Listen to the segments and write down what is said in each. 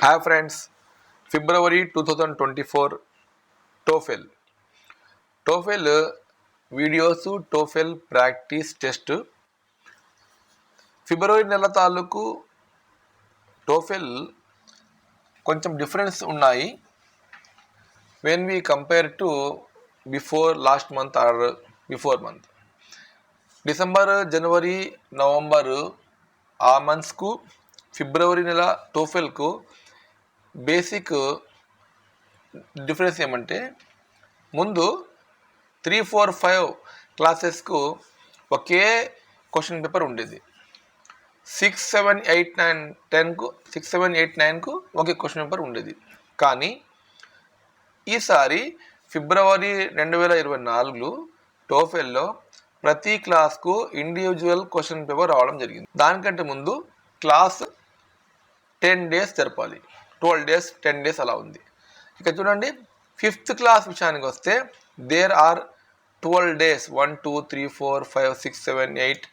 Hi friends February two thousand twenty four TOEFL TOEFL videos TOEFL practice test February నెల తాలూకు TOEFL కొంచెం difference ఉన్నాయి. When we compare to before last month or before month December January November ఆ మంత్స్కు ఫిబ్రవరి నెల టోఫెల్కు basic difference ఏమంటే ముందు త్రీ ఫోర్ ఫైవ్ క్లాసెస్కు ఒకే క్వశ్చన్ పేపర్ ఉండేది. సిక్స్ సెవెన్ ఎయిట్ నైన్ టెన్కు సిక్స్ సెవెన్ ఎయిట్ నైన్కు ఒకే క్వశ్చన్ పేపర్ ఉండేది. కానీ ఈసారి ఫిబ్రవరి రెండు వేల ఇరవై నాలుగులో టోఫెల్లో ప్రతి క్లాస్కు ఇండివిజువల్ క్వశ్చన్ పేపర్ రావడం జరిగింది. దానికంటే ముందు క్లాస్ టెన్ డేస్ జరపాలి. ట్వెల్వ్ డేస్ టెన్ డేస్ అలా ఉంది. ఇక చూడండి ఫిఫ్త్ క్లాస్ విషయానికి వస్తే there are twelve days one two three four five six seven eight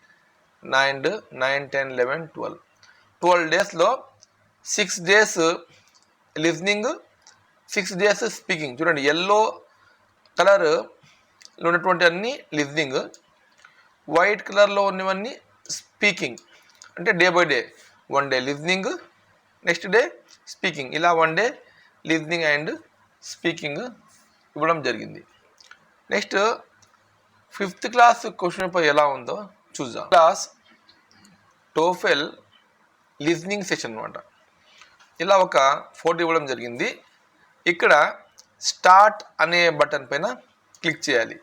nine nine ten eleven twelve. Twelve డేస్లో six days listening six days speaking చూడండి yellow colour ఉన్నటువంటి అన్ని లిజనింగ్ వైట్ కలర్లో ఉన్నవన్నీ స్పీకింగ్ అంటే day by day one day listening next day speaking. ఇలా one day listening and speaking ఇవ్వడం జరిగింది. Next fifth class question paper ఎలా ఉందో చూద్దాం. క్లాస్ టోఫెల్ లిజనింగ్ సెషన్ అనమాట ఇలా ఒక ఫోటో ఇవ్వడం జరిగింది. ఇక్కడ స్టార్ట్ అనే బటన్ పైన క్లిక్ చేయాలి.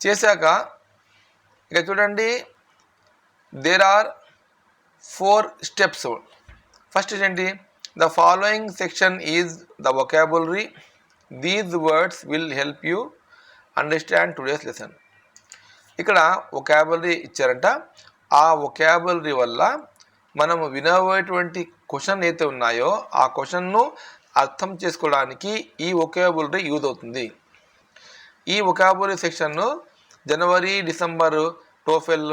చేశాక ఇక చూడండి there are four steps first ఏంటి? The following section is the vocabulary these words will help you understand today's lesson ఇక్కడ ఒకాబులరీ ఇచ్చారంట. ఆ ఒకాబులరీ వల్ల మనము వినబోయేటువంటి క్వశ్చన్ అయితే ఉన్నాయో ఆ క్వశ్చన్ను అర్థం చేసుకోవడానికి ఈ ఒకాబులరీ యూజ్ అవుతుంది. ఈ ఒకాబులరీ సెక్షన్ను జనవరి డిసెంబరు టోఫెల్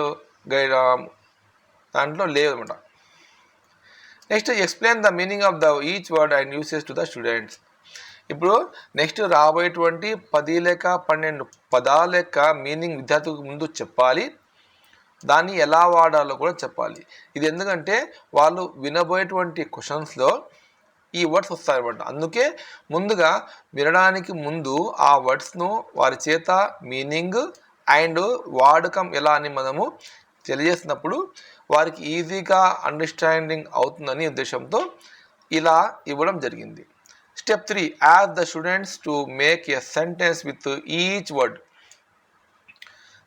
గైడ్ దాంట్లో లేదనమాట next explain the meaning of the each word and uses to the students ఇప్పుడు నెక్స్ట్ రాబోయేటువంటి పది లేక పన్నెండు పదాల యొక్క మీనింగ్ విద్యార్థులకు ముందు చెప్పాలి. దాన్ని ఎలా వాడాలో కూడా చెప్పాలి. ఇది ఎందుకంటే వాళ్ళు వినబోయేటువంటి క్వశ్చన్స్లో ఈ వర్డ్స్ వస్తాయన్నమాట అందుకే ముందుగా వినడానికి ముందు ఆ వర్డ్స్ను వారి చేత మీనింగ్ అండ్ వాడకం ఎలా అని మనము తెలియజేసినప్పుడు వారికి ఈజీగా అండర్స్టాండింగ్ అవుతుందని ఉద్దేశంతో ఇలా ఇవ్వడం జరిగింది. Step three as the students to make a sentence with each word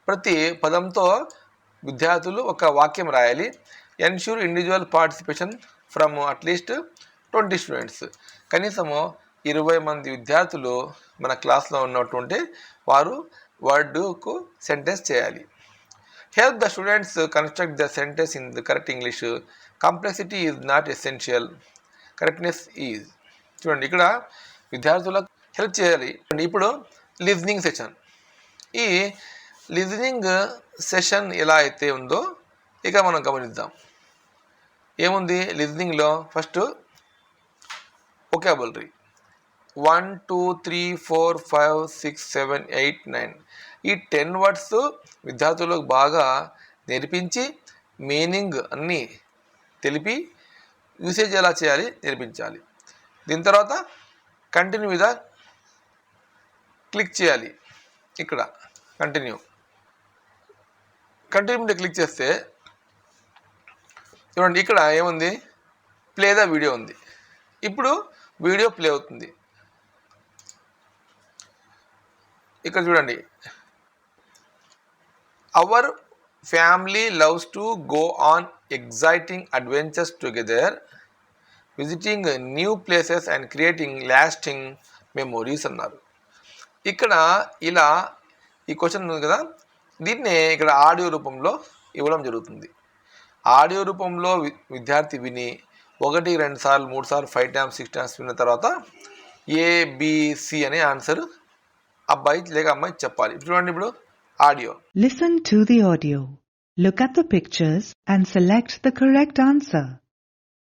ప్రతి పదంతో విద్యార్థులు ఒక వాక్యం రాయాలి. Ensure individual participation from at least twenty students కనీసము ఇరవై మంది విద్యార్థులు మన క్లాస్లో ఉన్నటువంటి వారు వర్డ్కు సెంటెన్స్ చేయాలి. Help the students construct the sentence in the correct English complexity is not essential correctness is చూడండి ఇక్కడ విద్యార్థులకు హెల్ప్ చేయాలి. ఇప్పుడు లిజనింగ్ సెషన్ ఈ లిజనింగ్ సెషన్ ఎలా అయితే ఉందో ఇక మనం గమనిద్దాం. ఏముంది లిజనింగ్లో first vocabulary one two three four five six seven eight nine ఈ టెన్ వర్డ్స్ విద్యార్థులకు బాగా నేర్పించి మీనింగ్ అన్నీ తెలిపి యూసేజ్ ఎలా చేయాలి నేర్పించాలి. దీని తర్వాత కంటిన్యూ మీద క్లిక్ చేయాలి. ఇక్కడ కంటిన్యూ కంటిన్యూ మీద క్లిక్ చేస్తే చూడండి ఇక్కడ ఏముంది? ప్లే ద వీడియో ఉంది. ఇప్పుడు వీడియో ప్లే అవుతుంది. ఇక్కడ చూడండి. Our family loves to go on exciting adventures together visiting new places and creating lasting memories అన్నారు. ఇక్కడ ఇలా ఈ క్వశ్చన్ ఉంది కదా? దీన్నే ఇక్కడ ఆడియో రూపంలో ఇవ్వడం జరుగుతుంది. ఆడియో రూపంలో వి- విద్యార్థి విని ఒకటి రెండు సార్లు మూడు సార్లు ఫైవ్ టైమ్స్ సిక్స్ టైమ్స్ విన్న తర్వాత ఏబిసి అనే ఆన్సర్ అబ్బాయి లేక అమ్మాయి చెప్పాలి. ఇప్పుడు చూడండి ఇప్పుడు. Audio Listen to the audio. Look at the pictures and select the correct answer.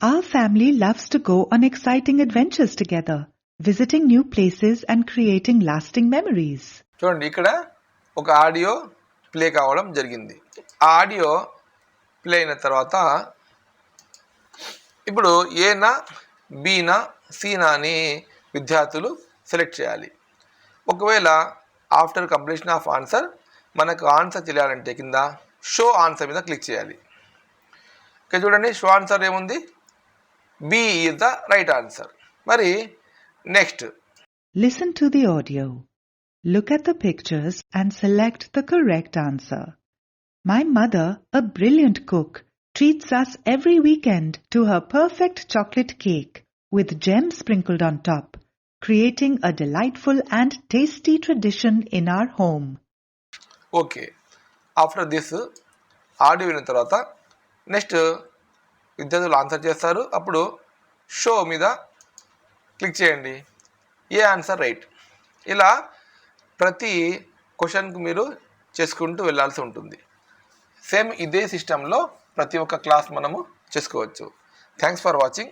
Our family loves to go on exciting adventures together, visiting new places and creating lasting memories. చూడండి ఇక్కడ ఒక ఆడియో ప్లే కావడం జరిగింది ఆ audio play అయిన తర్వాత ఇప్పుడు ఏనా బీనా సీనా అని విద్యార్థులు సెలెక్ట్ చేయాలి ఒకవేళ ఆఫ్టర్ కంప్లీషన్ ఆఫ్ ఆన్సర్ మనకు ఆన్సర్ తెలియాలంటే కింద షో ఆన్సర్ మీద క్లిక్ చేయాలి ఓకే చూడండి షో ఆన్సర్ ఏముంది B is the right answer మరి next Listen to the audio. Look at the pictures and select the correct answer. My mother, a brilliant cook, treats us every weekend to her perfect chocolate cake with gems sprinkled on top, creating a delightful and tasty tradition in our home. Okay. After this audio విన్న తర్వాత next విద్యార్థులు answer చేస్తారు. అప్పుడు show మీద click చేయండి. ఏ answer right? ఇలా ప్రతి క్వశ్చన్కి మీరు చేసుకుంటూ వెళ్ళాల్సి ఉంటుంది. సేమ్ ఇదే సిస్టంలో ప్రతి ఒక్క క్లాస్ మనము చేసుకోవచ్చు. Thanks for watching.